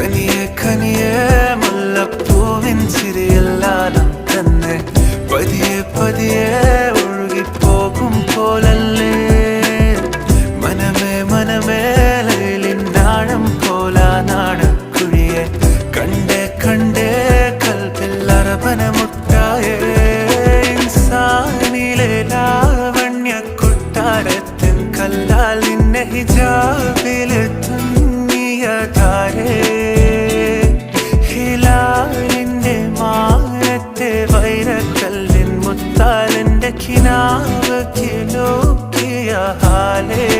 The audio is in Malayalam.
കനിയെ കനിയെ മുല്ലപ്പൂവിൻ ചിരിയെല്ലാം തന്നെ. പതിയെ പതിയെ ഒഴുകിപ്പോകും പോലല്ലേ? മനമേ മനമേ ലൈലിനാഴം പോലാ നാടക്കുഴിയെ കണ്ടേ കണ്ടേ കൽപ്പിൽ അറബന ലാവണ്യ കൊട്ടാരത്തിൻ കല്ലാൽ താരേ Altinokia Hallelujah